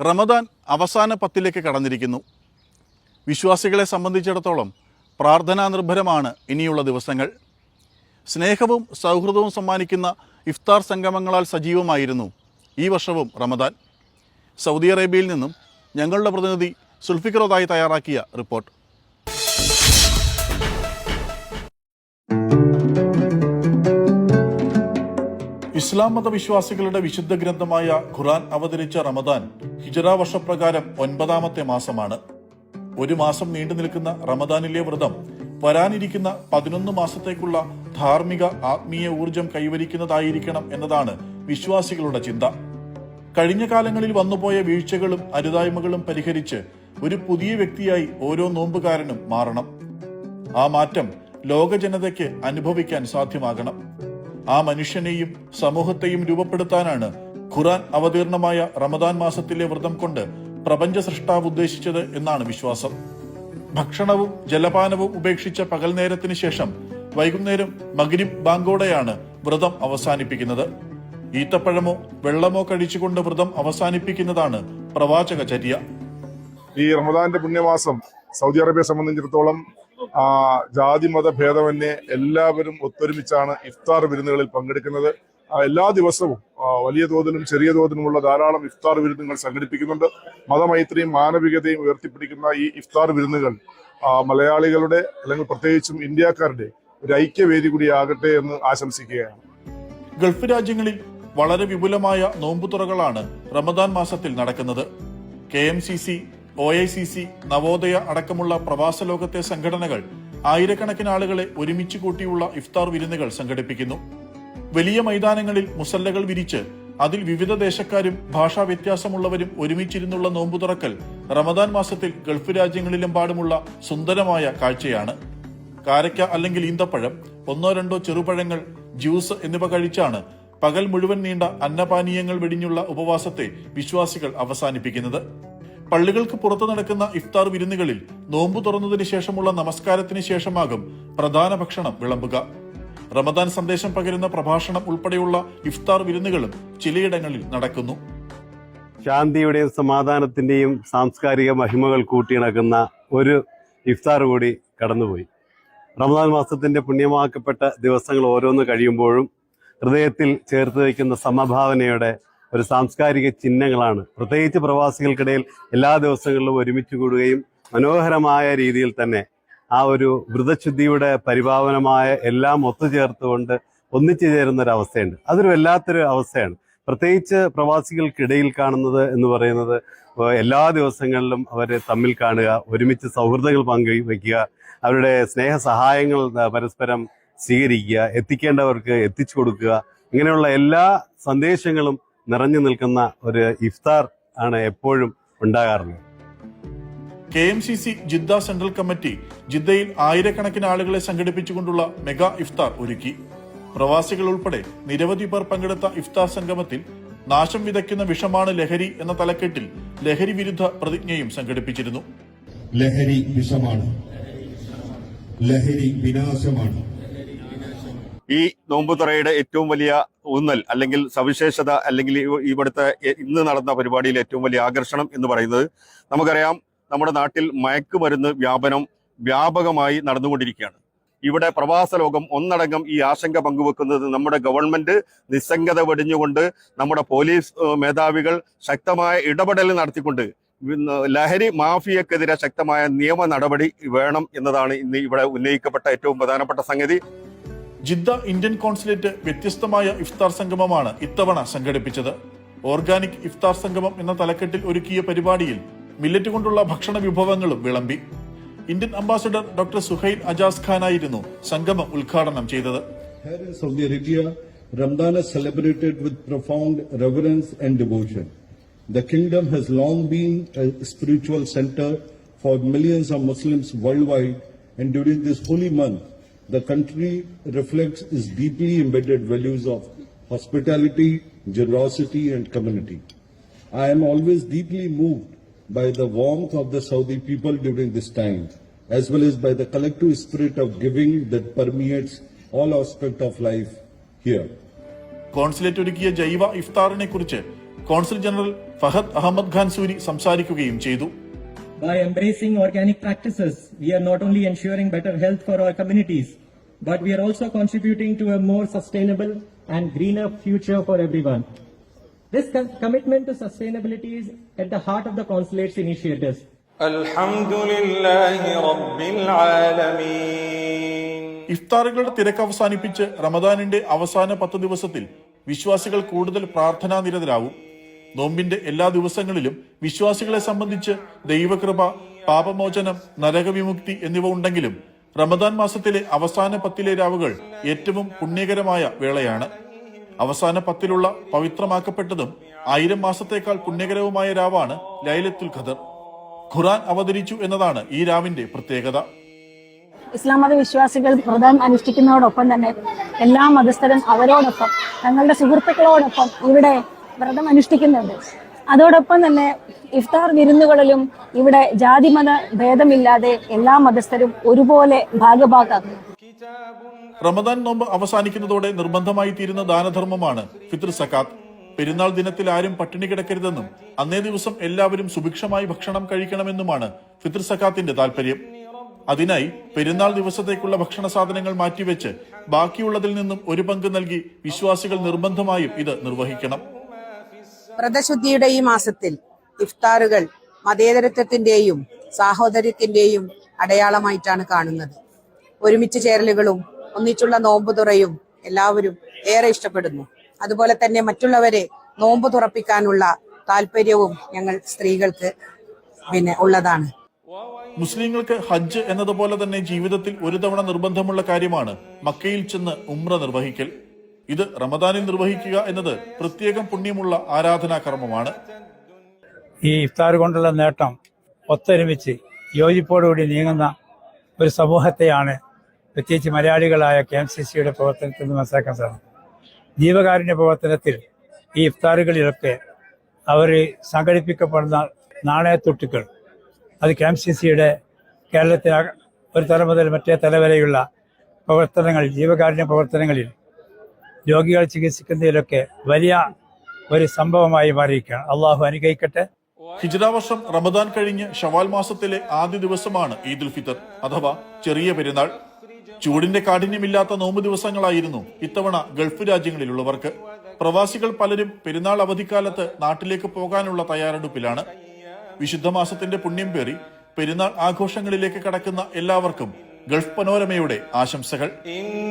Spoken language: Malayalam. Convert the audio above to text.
റമദാൻ അവസാന പത്തിലേക്ക് കടന്നിരിക്കുന്നു. വിശ്വാസികളെ സംബന്ധിച്ചിടത്തോളം പ്രാർത്ഥനാ നിർഭരമാണ് ഇനിയുള്ള ദിവസങ്ങൾ. സ്നേഹവും സൗഹൃദവും സമ്മാനിക്കുന്ന ഇഫ്താർ സംഗമങ്ങളാൽ സജീവമായിരുന്നു ഈ വർഷവും റമദാൻ. സൗദി അറേബ്യയിൽ നിന്നും ഞങ്ങളുടെ പ്രതിനിധി സുൽഫിക്കറോദായി തയ്യാറാക്കിയ റിപ്പോർട്ട്. ഇസ്ലാം മത വിശ്വാസികളുടെ വിശുദ്ധ ഗ്രന്ഥമായ ഖുറാൻ അവതരിച്ച റമദാൻ ഹിജറ വർഷപ്രകാരം ഒൻപതാമത്തെ മാസമാണ്. ഒരു മാസം നീണ്ടു നിൽക്കുന്ന റമദാനിലെ വ്രതം വരാനിരിക്കുന്ന പതിനൊന്ന് മാസത്തേക്കുള്ള ധാർമ്മിക ആത്മീയ ഊർജം കൈവരിക്കുന്നതായിരിക്കണം എന്നതാണ് വിശ്വാസികളുടെ ചിന്ത. കഴിഞ്ഞ കാലങ്ങളിൽ വന്നുപോയ വീഴ്ചകളും അരുതായ്മകളും പരിഹരിച്ച് ഒരു പുതിയ വ്യക്തിയായി ഓരോ നോമ്പുകാരനും മാറണം. ആ മാറ്റം ലോക ജനതയ്ക്ക് അനുഭവിക്കാൻ സാധ്യമാകണം. ആ മനുഷ്യനെയും സമൂഹത്തെയും രൂപപ്പെടുത്താനാണ് ഖുറാൻ അവതീർണമായ റമദാൻ മാസത്തിലെ വ്രതം കൊണ്ട് പ്രപഞ്ച സൃഷ്ടാവ് ഉദ്ദേശിച്ചത് എന്നാണ് വിശ്വാസം. ഭക്ഷണവും ജലപാനവും ഉപേക്ഷിച്ച പകൽ നേരത്തിന് ശേഷം വൈകുന്നേരം മഗ്രിബ് ബാങ്കോടെയാണ് വ്രതം അവസാനിപ്പിക്കുന്നത്. ഈത്തപ്പഴമോ വെള്ളമോ കഴിച്ചുകൊണ്ട് വ്രതം അവസാനിപ്പിക്കുന്നതാണ് പ്രവാചക ചര്യ ഈ റമദാന്റെ പുണ്യമാസം സൗദി അറേബ്യയെ സംബന്ധിച്ചിടത്തോളം ജാതി മത ഭേദമന്യേ എല്ലാവരും ഒത്തൊരുമിച്ചാണ് ഇഫ്താർ വിരുന്നുകളിൽ പങ്കെടുക്കുന്നത്. എല്ലാ ദിവസവും വലിയ തോതിലും ചെറിയ തോതിലുമുള്ള ധാരാളം ഇഫ്താർ വിരുന്നുകൾ സംഘടിപ്പിക്കുന്നുണ്ട്. മതമൈത്രിയും മാനവികതയും ഉയർത്തിപ്പിടിക്കുന്ന ഈ ഇഫ്താർ വിരുന്നുകൾ മലയാളികളുടെ അല്ലെങ്കിൽ പ്രത്യേകിച്ചും ഇന്ത്യക്കാരുടെ ഒരു ഐക്യവേദി കൂടിയാകട്ടെ എന്ന് ആശംസിക്കുകയാണ്. ഗൾഫ് രാജ്യങ്ങളിൽ വളരെ വിപുലമായ നോമ്പുതുറകളാണ് റമദാൻ മാസത്തിൽ നടക്കുന്നത്. K M C C O I C C Navodaya അടക്കമുള്ള പ്രവാസ ലോകത്തെ സംഘടനകൾ ആയിരക്കണക്കിന് ആളുകളെ ഒരുമിച്ച് കൂട്ടിയുള്ള ഇഫ്താർ വിരുന്നുകൾ സംഘടിപ്പിക്കുന്നു. വലിയ മൈതാനങ്ങളിൽ മുസല്ലകൾ വിരിച്ച് അതിൽ വിവിധ ദേശക്കാരും ഭാഷാ വ്യത്യാസമുള്ളവരും ഒരുമിച്ചിരുന്നുള്ള നോമ്പു തുറക്കൽ റമദാൻ മാസത്തിൽ ഗൾഫ് രാജ്യങ്ങളിലെമ്പാടുമുള്ള സുന്ദരമായ കാഴ്ചയാണ്. കാരക്ക അല്ലെങ്കിൽ ഈന്തപ്പഴം ഒന്നോ രണ്ടോ ചെറുപഴങ്ങൾ ജ്യൂസ് എന്നിവ കഴിച്ചാണ് പകൽ മുഴുവൻ നീണ്ട അന്നപാനീയങ്ങൾ വെടിഞ്ഞുള്ള ഉപവാസത്തെ വിശ്വാസികൾ അവസാനിപ്പിക്കുന്നത്. പള്ളികൾക്ക് പുറത്തു നടക്കുന്ന ഇഫ്താർ വിരുന്നുകളിൽ നോമ്പു തുറന്നതിന് ശേഷമുള്ള നമസ്കാരത്തിന് ശേഷമാകും പ്രധാന ഭക്ഷണം വിളമ്പുക. റമദാൻ സന്ദേശം പകരുന്ന പ്രഭാഷണം ഉൾപ്പെടെയുള്ള ഇഫ്താർ വിരുന്നുകളും ചിലയിടങ്ങളിൽ നടക്കുന്നു. ശാന്തിയുടെയും സമാധാനത്തിന്റെയും സാംസ്കാരിക മഹിമകൾ കൂട്ടിയിണക്കുന്ന ഒരു ഇഫ്താർ കൂടി കടന്നുപോയി. റമദാൻ മാസത്തിന്റെ പുണ്യമാക്കപ്പെട്ട ദിവസങ്ങൾ ഓരോന്ന് കഴിയുമ്പോഴും ഹൃദയത്തിൽ ചേർത്ത് വയ്ക്കുന്ന സമഭാവനയുടെ ഒരു സാംസ്കാരിക ചിഹ്നങ്ങളാണ്. പ്രത്യേകിച്ച് പ്രവാസികൾക്കിടയിൽ എല്ലാ ദിവസങ്ങളിലും ഒരുമിച്ച് കൂടുകയും മനോഹരമായ രീതിയിൽ തന്നെ ആ ഒരു വ്രതശുദ്ധിയുടെ പരിപാവനമായ എല്ലാം ഒത്തുചേർത്തുകൊണ്ട് ഒന്നിച്ചു ചേരുന്ന ഒരു അവസ്ഥയുണ്ട് അതൊരു വല്ലാത്തൊരു അവസ്ഥയാണ്. പ്രത്യേകിച്ച് പ്രവാസികൾക്കിടയിൽ കാണുന്നത് എന്ന് പറയുന്നത് എല്ലാ ദിവസങ്ങളിലും അവരെ തമ്മിൽ കാണുക ഒരുമിച്ച് സൗഹൃദങ്ങൾ പങ്കുവയ്ക്കുക അവരുടെ സ്നേഹ സഹായങ്ങൾ പരസ്പരം സ്വീകരിക്കുക എത്തിക്കേണ്ടവർക്ക് എത്തിച്ചു കൊടുക്കുക ഇങ്ങനെയുള്ള എല്ലാ സന്ദേശങ്ങളും നിറഞ്ഞു നിൽക്കുന്ന ഒരു ഇഫ്താർ ആണ് എപ്പോഴും ഉണ്ടാകാറുള്ളത്. K M C C Jeddah central committee ജിദ്ദയിൽ ആയിരക്കണക്കിന് ആളുകളെ സംഘടിപ്പിച്ചുകൊണ്ടുള്ള മെഗാ ഇഫ്താർ ഒരുക്കി. പ്രവാസികൾ ഉൾപ്പെടെ നിരവധി പേർ പങ്കെടുത്ത ഇഫ്താർ സംഗമത്തിൽ നാശം വിതയ്ക്കുന്ന വിഷമാണ് ലഹരി എന്ന തലക്കെട്ടിൽ ലഹരി വിരുദ്ധ പ്രതിജ്ഞയും സംഘടിപ്പിച്ചിരുന്നു. ലഹരി വിഷമാണ്. ലഹരി വിനാശമാണ്. ഈ നോമ്പുതുറയുടെ ഏറ്റവും വലിയ ഊന്നൽ അല്ലെങ്കിൽ സവിശേഷത അല്ലെങ്കിൽ ഇവ- ഇവിടുത്തെ ഇന്ന് നടന്ന പരിപാടിയിൽ ഏറ്റവും വലിയ ആകർഷണം എന്ന് പറയുന്നത് നമുക്കറിയാം നമ്മുടെ നാട്ടിൽ മയക്കുമരുന്ന് വ്യാപനം വ്യാപകമായി നടന്നുകൊണ്ടിരിക്കുകയാണ്. ഇവിടെ പ്രവാസ ലോകം ഒന്നടങ്കം ഈ ആശങ്ക പങ്കുവെക്കുന്നത് നമ്മുടെ ഗവൺമെന്റ് നിസ്സംഗത വെടിഞ്ഞുകൊണ്ട് നമ്മുടെ പോലീസ് മേധാവികൾ ശക്തമായ ഇടപെടൽ നടത്തിക്കൊണ്ട് ലഹരി മാഫിയക്കെതിരെ ശക്തമായ നിയമ നടപടി വേണം എന്നതാണ് ഇന്ന് ഇവിടെ ഉന്നയിക്കപ്പെട്ട ഏറ്റവും പ്രധാനപ്പെട്ട സംഗതി. ജിദ്ദ ഇന്ത്യൻ കോൺസുലേറ്റ് വ്യത്യസ്തമായ ഇഫ്താർ സംഗമമാണ് ഇത്തവണ സംഘടിപ്പിച്ചത്. ഓർഗാനിക് ഇഫ്താർ സംഗമം എന്ന തലക്കെട്ടിൽ ഒരുക്കിയ പരിപാടിയിൽ മില്ലറ്റ് കൊണ്ടുള്ള ഭക്ഷണ വിഭവങ്ങളും വിളമ്പി. Indian ambassador doctor Suhail Ajaz Khan ആയിരുന്നു സംഗമം ഉദ്ഘാടനം ചെയ്തത്. the country reflects its deeply embedded values of hospitality, generosity, and community. I am always deeply moved by the warmth of the Saudi people during this time, as well as by the collective spirit of giving that permeates all aspects of life here. Consulate ഒരുക്കിയ ജൈവ ഇഫ്താറിനെ കുറിച്ച് കോൺസുൽ ജനറൽ ഫഹദ് അഹമ്മദ് ഖാൻ സൂരി സംസാരിക്കുകയും ചെയ്തു By embracing organic practices, we are not only ensuring better health for our communities, but we are also contributing to a more sustainable and greener future for everyone. This commitment to sustainability is at the heart of the Consulate's initiatives. ഇഫ്താറുകളുടെ തിരക്ക് അവസാനിപ്പിച്ച് റമദാനിന്റെ അവസാന പത്ത് ദിവസത്തിൽ വിശ്വാസികൾ കൂടുതൽ പ്രാർത്ഥനാ നിരതരാവും നോമ്പിന്റെ എല്ലാ ദിവസങ്ങളിലും വിശ്വാസികളെ സംബന്ധിച്ച് ദൈവകൃപ പാപമോചനം നരകവിമുക്തി എന്നിവ ഉണ്ടെങ്കിലും റമദാൻ മാസത്തിലെ അവസാന പത്തിലെ രാവുകൾ ഏറ്റവും പുണ്യകരമായ വേളയാണ്. അവസാന പത്തിലുള്ള പവിത്രമാക്കപ്പെട്ടതും ആയിരം മാസത്തേക്കാൾ പുണ്യകരവുമായ രാവാണ് ലൈലത്തുൽ ഖദർ. ഖുറാൻ അവതരിച്ചു എന്നതാണ് ഈ രാവിന്റെ പ്രത്യേകത. ഇസ്ലാം മത വിശ്വാസികൾ വ്രതം അനുഷ്ഠിക്കുന്നതോടൊപ്പം തന്നെ എല്ലാ മതസ്ഥരും അവരോടൊപ്പം തങ്ങളുടെ സുഹൃത്തുക്കളോടൊപ്പം ഇവിടെ വ്രതം അനുഷ്ഠിക്കുന്നുണ്ട് അതോടൊപ്പം തന്നെ ഇഫ്താർ വിരുന്നുകളിലും ഇവിടെ ജാതിമത ഭേദമില്ലാതെ എല്ലാ മതസ്ഥരും ഒരുപോലെ ഭാഗഭാക്കാക്കും റമദാൻ നോമ്പ് അവസാനിക്കുന്നതോടെ നിർബന്ധമായി തീരുന്ന ദാനധർമ്മമാണ് ഫിത്ർ സക്കാത്ത്. പെരുന്നാൾ ദിനത്തിൽ ആരും പട്ടിണി കിടക്കരുതെന്നും അന്നേ ദിവസം എല്ലാവരും സുഭിക്ഷമായി ഭക്ഷണം കഴിക്കണമെന്നുമാണ് ഫിത്ർ സക്കാത്തിന്റെ താല്പര്യം അതിനായി പെരുന്നാൾ ദിവസത്തേക്കുള്ള ഭക്ഷണ സാധനങ്ങൾ മാറ്റിവെച്ച് ബാക്കിയുള്ളതിൽ നിന്നും ഒരു പങ്ക് നൽകി വിശ്വാസികൾ നിർബന്ധമായും ഇത് നിർവഹിക്കണം. വ്രതശുദ്ധിയുടെ ഈ മാസത്തിൽ ഇഫ്താറുകൾ മതേതരത്വത്തിന്റെയും സാഹോദര്യത്തിന്റെയും അടയാളമായിട്ടാണ് കാണുന്നത്. ഒരുമിച്ച് ചേരലുകളും ഒന്നിച്ചുള്ള നോമ്പ് തുറയും എല്ലാവരും ഏറെ ഇഷ്ടപ്പെടുന്നു. അതുപോലെ തന്നെ മറ്റുള്ളവരെ നോമ്പ് തുറപ്പിക്കാനുള്ള താല്പര്യവും ഞങ്ങൾ സ്ത്രീകൾക്ക് പിന്നെ ഉള്ളതാണ്. മുസ്ലിങ്ങൾക്ക് ഹജ്ജ് എന്നതുപോലെ തന്നെ ജീവിതത്തിൽ ഒരു തവണ നിർബന്ധമുള്ള കാര്യമാണ് മക്കയിൽ ചെന്ന് ഉമ്ര നിർവഹിക്കൽ. ഇത് റമദാനിൽ നിർവഹിക്കുക എന്നത് പ്രത്യേകം പുണ്യമുള്ള ആരാധനാ കർമ്മമാണ് ഈ ഇഫ്താർ കൊണ്ടുള്ള നേട്ടം ഒത്തൊരുമിച്ച് യോജിപ്പോടുകൂടി നീങ്ങുന്ന ഒരു സമൂഹത്തെയാണ് പ്രത്യേകിച്ച് മലയാളികളായ കെ എം സി സിയുടെ പ്രവർത്തനത്തിൽ നിന്ന് മനസ്സിലാക്കാൻ സാധിക്കും ജീവകാരുണ്യ പ്രവർത്തനത്തിൽ ഈ ഇഫ്താറുകളിലൊക്കെ അവർ സംഘടിപ്പിക്കപ്പെടുന്ന നാണയത്തൊട്ടുകൾ അത് കെ എം സി സിയുടെ കേരളത്തിൽ ഒരു തല മുതൽ മറ്റേ തലവരെയുള്ള പ്രവർത്തനങ്ങൾ ജീവകാരുണ്യ പ്രവർത്തനങ്ങളിൽ രോഗികൾ ചികിത്സിക്കുന്നതിലൊക്കെ വലിയ ഒരു സംഭവമായി മാറിയിരിക്കുകയാണ്. അള്ളാഹു അനുഗ്രഹിക്കട്ടെ. ഹിജ്റ റമദാൻ കഴിഞ്ഞ് ഷവാൽ മാസത്തിലെ ആദ്യ ദിവസമാണ് ഈദുൽ ഫിത്തർ അഥവാ ചെറിയ പെരുന്നാൾ. ചൂടിന്റെ കാഠിന്യമില്ലാത്ത നോമ്പ് ദിവസങ്ങളായിരുന്നു ഇത്തവണ ഗൾഫ് രാജ്യങ്ങളിലുള്ളവർക്ക്. പ്രവാസികൾ പലരും പെരുന്നാൾ അവധിക്കാലത്ത് നാട്ടിലേക്ക് പോകാനുള്ള തയ്യാറെടുപ്പിലാണ്. വിശുദ്ധ മാസത്തിന്റെ പുണ്യം പേറി പെരുന്നാൾ ആഘോഷങ്ങളിലേക്ക് കടക്കുന്ന എല്ലാവർക്കും ഗൾഫ് പനോരമയുടെ ആശംസകൾ. إن